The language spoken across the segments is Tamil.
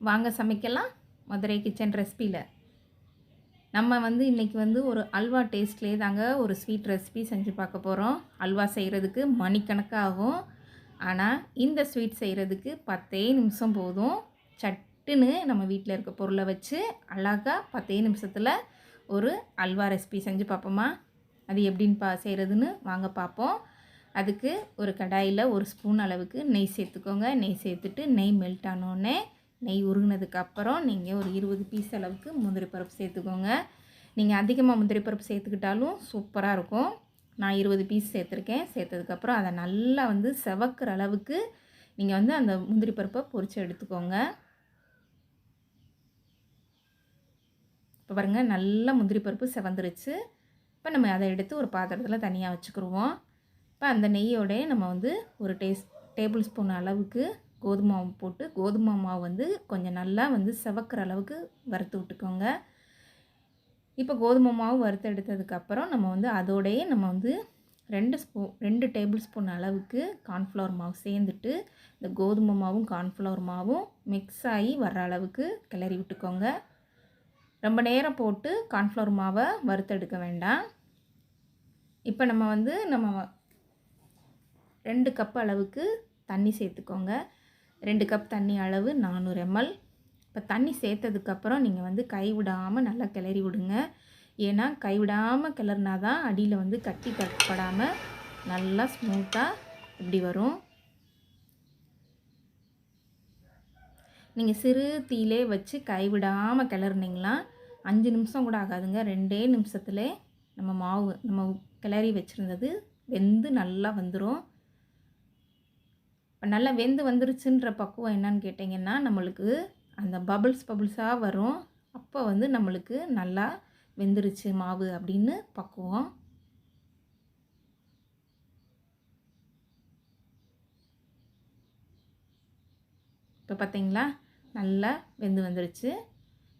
வாங்க சமைக்கலாம். மதுரை கிச்சன் ரெசிபியில் நம்ம வந்து இன்றைக்கி வந்து ஒரு அல்வா டேஸ்ட்லேயே தாங்க ஒரு ஸ்வீட் ரெசிபி செஞ்சு பார்க்க போகிறோம் அல்வா செய்கிறதுக்கு மணிக்கணக்காகும் ஆனால் இந்த ஸ்வீட் செய்கிறதுக்கு பத்தே நிமிஷம் போதும். சட்டுன்னு நம்ம வீட்டில் இருக்க பொருளை வச்சு அழகாக பத்தே நிமிஷத்தில் ஒரு அல்வா ரெசிபி செஞ்சு பார்ப்போமா? அது எப்படின்னு பா செய்கிறதுன்னு வாங்க பார்ப்போம். அதுக்கு ஒரு கடாயில் ஒரு ஸ்பூன் அளவுக்கு நெய் சேர்த்துக்கோங்க. நெய் சேர்த்துட்டு நெய் மெல்ட் ஆனோடனே நெய் உருகினதுக்கு அப்புறம் நீங்கள் ஒரு இருபது பீஸ் அளவுக்கு முந்திரி பருப்பு சேர்த்துக்கோங்க. நீங்கள் அதிகமாக முந்திரி பருப்பு சேர்த்துக்கிட்டாலும் சூப்பராக இருக்கும். நான் இருபது பீஸ் சேர்த்துருக்கேன். சேர்த்ததுக்கப்புறம் அதை நல்லா வந்து செவக்கிற அளவுக்கு நீங்கள் வந்து அந்த முந்திரி பருப்பை பொரித்து எடுத்துக்கோங்க. இப்போ பாருங்கள் நல்லா முந்திரி பருப்பு செவந்துருச்சு. இப்போ நம்ம அதை எடுத்து ஒரு பாத்திரத்தில் தனியாக வச்சுக்கிடுவோம் இப்போ அந்த நெய்யோடய நம்ம வந்து ஒரு டேஸ் டேபிள் ஸ்பூன் அளவுக்கு கோதுமை மாவு போட்டு கோதுமை மாவு வந்து கொஞ்சம் நல்லா வந்து செவக்கிற அளவுக்கு வறுத்து விட்டுக்கோங்க. இப்போ கோதுமை மாவு வறுத்து எடுத்ததுக்கப்புறம் நம்ம வந்து அதோடையே நம்ம வந்து ரெண்டு ஸ்பூ ரெண்டு டேபிள் ஸ்பூன் அளவுக்கு கார்ன்ஃப்ளவர் மாவு சேர்ந்துட்டு இந்த கோதுமை மாவும் கார்ன்ஃப்ளவர் மாவும் மிக்ஸ் ஆகி வர்ற அளவுக்கு கிளறி விட்டுக்கோங்க. ரொம்ப நேரம் போட்டு கார்ன்ஃப்ளவர் மாவை வறுத்தெடுக்க வேண்டாம். இப்போ நம்ம வந்து நம்ம ரெண்டு கப் அளவுக்கு தண்ணி சேர்த்துக்கோங்க. ரெண்டு கப் தண்ணி அளவு நானூறு எம்எல். இப்போ தண்ணி சேர்த்ததுக்கப்புறம் நீங்கள் வந்து கைவிடாமல் நல்லா கிளறி விடுங்க. ஏன்னா கைவிடாமல் கிளறினா தான் அடியில் வந்து கட்டி தட்டப்படாமல் நல்லா ஸ்மூத்தாக இப்படி வரும். நீங்கள் சிறு தீயிலே வச்சு கைவிடாமல் கிளறினீங்களா அஞ்சு நிமிஷம் கூட ஆகாதுங்க. ரெண்டே நிமிஷத்துல நம்ம மாவு நம்ம கிளறி வச்சுருந்தது வெந்து நல்லா வந்துடும் இப்போ நல்லா வெந்து வந்துருச்சுன்ற பக்குவம் என்னன்னு கேட்டிங்கன்னா நம்மளுக்கு அந்த பபுள்ஸ் பபுள்ஸாக வரும். அப்போ வந்து நம்மளுக்கு நல்லா வெந்துருச்சு மாவு அப்படின்னு பக்குவம். இப்போ பார்த்தீங்களா நல்லா வெந்து வந்துருச்சு.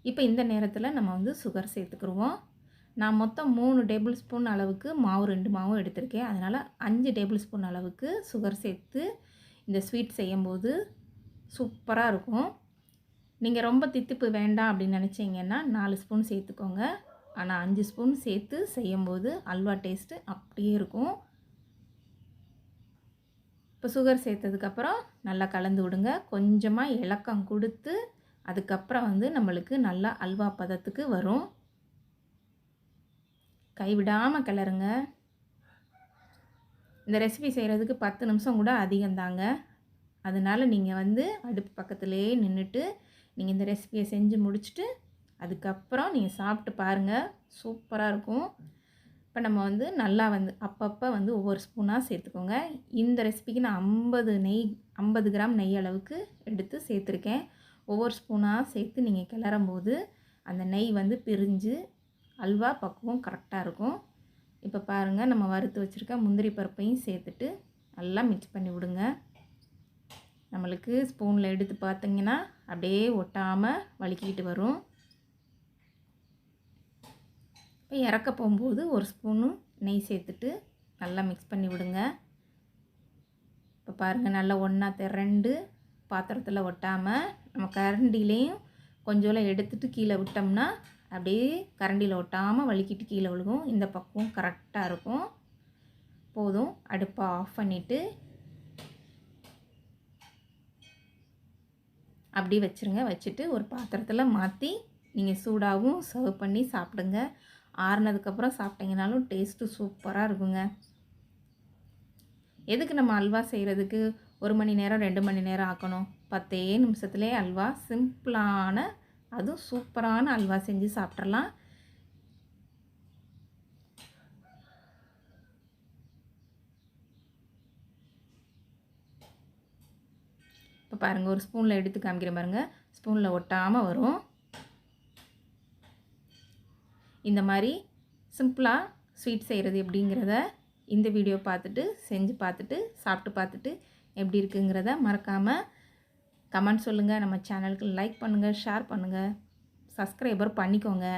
இப்போ இந்த நேரத்தில் நம்ம வந்து சுகர் சேர்த்துக்குருவோம். நான் மொத்தம் மூணு டேபிள் ஸ்பூன் அளவுக்கு மாவு ரெண்டு மாவும் எடுத்திருக்கேன். அதனால் அஞ்சு டேபிள் ஸ்பூன் அளவுக்கு சுகர் சேர்த்து இந்த ஸ்வீட் செய்யும்போது சூப்பராக இருக்கும். நீங்கள் ரொம்ப தித்திப்பு வேண்டாம் அப்படின்னு நினச்சிங்கன்னா நாலு ஸ்பூன் சேர்த்துக்கோங்க. ஆனால் அஞ்சு ஸ்பூன் சேர்த்து செய்யும்போது அல்வா டேஸ்ட்டு அப்படியே இருக்கும். இப்போ சுகர் சேர்த்ததுக்கப்புறம் நல்லா கலந்து விடுங்க. கொஞ்சமாக இலக்கம் கொடுத்து அதுக்கப்புறம் வந்து நம்மளுக்கு நல்லா அல்வா பதத்துக்கு வரும். கைவிடாமல் கிளறுங்க. இந்த ரெசிபி செய்கிறதுக்கு பத்து நிமிஷம் கூட அதிகம்தாங்க அதனால் நீங்கள் வந்து அடுப்பு பக்கத்துலேயே நின்றுட்டு நீங்கள் இந்த ரெசிபியை செஞ்சு முடிச்சுட்டு அதுக்கப்புறம் நீங்கள் சாப்பிட்டு பாருங்கள் சூப்பராக இருக்கும். இப்போ நம்ம வந்து நல்லா வந்து அப்பப்போ வந்து ஒவ்வொரு ஸ்பூனாக சேர்த்துக்கோங்க. இந்த ரெசிபிக்கு நான் ஐம்பது நெய் ஐம்பது கிராம் நெய் அளவுக்கு எடுத்து சேர்த்துருக்கேன். ஒவ்வொரு ஸ்பூனாக சேர்த்து நீங்கள் கிளறும் போது அந்த நெய் வந்து பிரிஞ்சு அல்வா பக்குவம் கரெக்டாக இருக்கும். இப்போ பாருங்கள் நம்ம வறுத்து வச்சுருக்க முந்திரி பருப்பையும் சேர்த்துட்டு நல்லா மிக்ஸ் பண்ணி விடுங்க. நம்மளுக்கு ஸ்பூனில் எடுத்து பார்த்தீங்கன்னா அப்படியே ஒட்டாமல் வலிக்கிட்டு வரும். இப்போ இறக்க போகும்போது ஒரு ஸ்பூனு நெய் சேர்த்துட்டு நல்லா மிக்ஸ் பண்ணி விடுங்க. இப்போ பாருங்கள் நல்லா ஒன்றா திரண்டு பாத்திரத்தில் ஒட்டாமல் நம்ம கரண்டிலையும் கொஞ்சோலாம் எடுத்துகிட்டு கீழே விட்டோம்னா அப்படியே கரண்டியில் ஒட்டாமல் வலிக்கிட்டு கீழே விழுகும். இந்த பக்கம் கரெக்டாக இருக்கும். போதும். அடுப்பை ஆஃப் பண்ணிவிட்டு அப்படி வச்சுருங்க. வச்சுட்டு ஒரு பாத்திரத்தில் மாற்றி நீங்கள் சூடாகவும் சர்வ் பண்ணி சாப்பிடுங்க. ஆறுனதுக்கப்புறம் சாப்பிட்டீங்கனாலும் டேஸ்ட்டு சூப்பராக இருக்குங்க. எதுக்கு நம்ம அல்வா செய்கிறதுக்கு ஒரு மணி நேரம் ரெண்டு மணி நேரம் ஆக்கணும்? பத்தே நிமிஷத்துலேயே அல்வா சிம்பிளான அதுவும் சூப்பரான அல்வா செஞ்சு சாப்பிட்றலாம் இப்போ பாருங்கள் ஒரு ஸ்பூனில் எடுத்து காமிக்கிற பாருங்கள் ஸ்பூனில் ஒட்டாமல் வரும். இந்த மாதிரி சிம்பிளாக ஸ்வீட் செய்கிறது எப்படிங்கிறத இந்த வீடியோ பார்த்துட்டு செஞ்சு பார்த்துட்டு சாப்பிட்டு பார்த்துட்டு எப்படி இருக்குங்கிறத மறக்காமல் கமெண்ட் சொல்லுங்கள் நம்ம சேனலுக்கு லைக் பண்ணுங்கள் ஷேர் பண்ணுங்கள் சப்ஸ்கிரைபர் பண்ணிக்கோங்க.